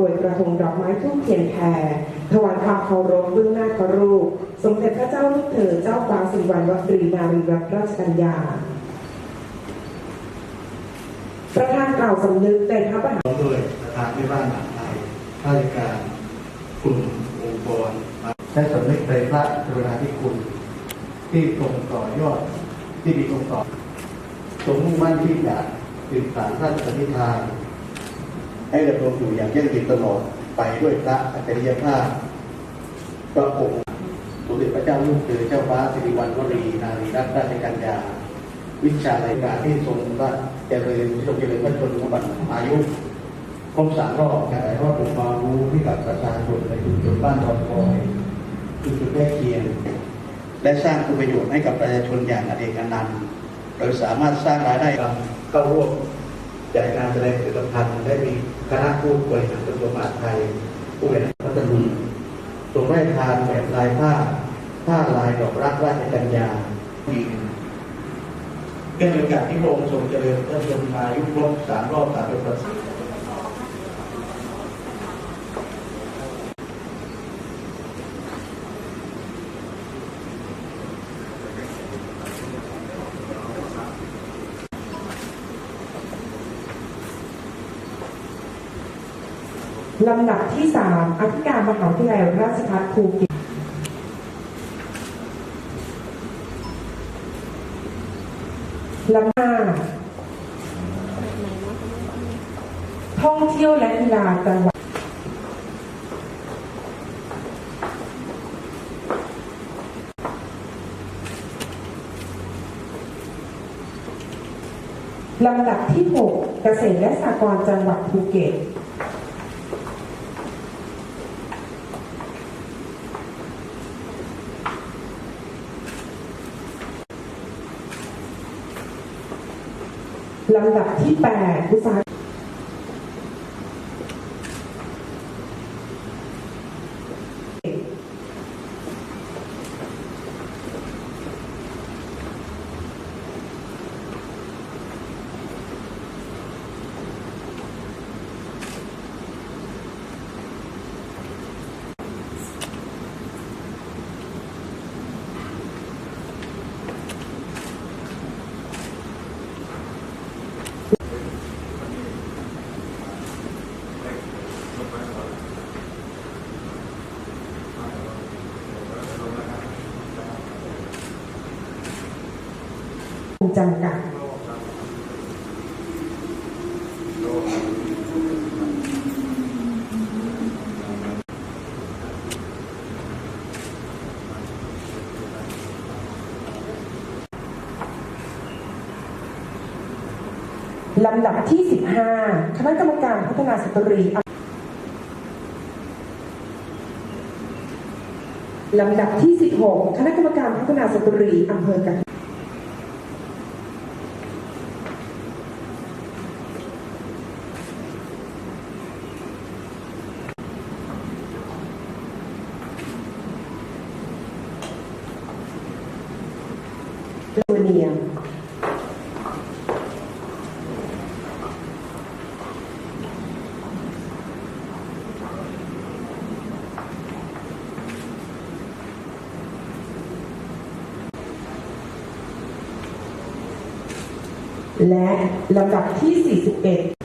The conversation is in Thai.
รวยกระทงดอกไม้ทุ่มเทียนแพรถวายความเคารพเบื้องหน้าพระรูป สมเด็จพระเจ้าลูกเธอเจ้าฟ้าสิริวัณวรีนารีรัตนราชกัญญาประธานกล่าวสำนึกในพระมหาพร้อมด้วยประธานที่บ้านมหาดไทยข้าราชการกลุ่มองค์กรและสำนึกในพระกรุณาธิคุณ ที่ทรงต่อยอดที่มีองค์ต่อทรงมุ่งมั่นที่จะสืบสานพระราชปณิธาน ให้ดำรงอยู่อย่างยั่งยืนตลอดไปด้วยพระอัจฉริยภาพพระองค์สมเด็จพระเจ้าลูกเธอเจ้าฟ้าสิริวัณวรีนารีรัตนราชกัญญา วิชาในการที่ทรงพระเจริญทรงเจริญพระชนมบัตรอายุครบสามรอบการถ่ายทอดองค์ความรู้ให้กับประชาชนในชุมชนบ้านทอนคอยชุมชนใกล้เคียงและสร้างคุณประโยชน์ให้กับประชาชนอย่างอเนกอนันต์โดยสามารถสร้างรายได้เข้าร่วม จัดการแสดงผลิตภัณฑ์ได้มีคณะผู้บริหารกระทรวงมหาดไทยผู้บริหารพัฒนาทรงได้ทานแบบลายผ้าผ้าลายดอกรักราชกัญญาอีกเป็นโอกาสที่พระองค์ทรงเจริญพระชนมายุครบสามรอบสามเป็นประสิทธิ์ ลำดับที่ 3 อธิการมหาวิทยาลัยราชภัฏภูเก็ตลำห้าท่องเที่ยวและกีฬาจังหวัดลำดับที่ 6 เกษตรและสหกรณ์จังหวัดภูเก็ต ลำดับที่ 8 อุตสาห จำกัด ลำดับที่ 15 คณะกรรมการพัฒนาสตรีลำดับที่ 16 คณะกรรมการพัฒนาสตรีอำเภอกะ ตัวเนียมและลำดับที่ 41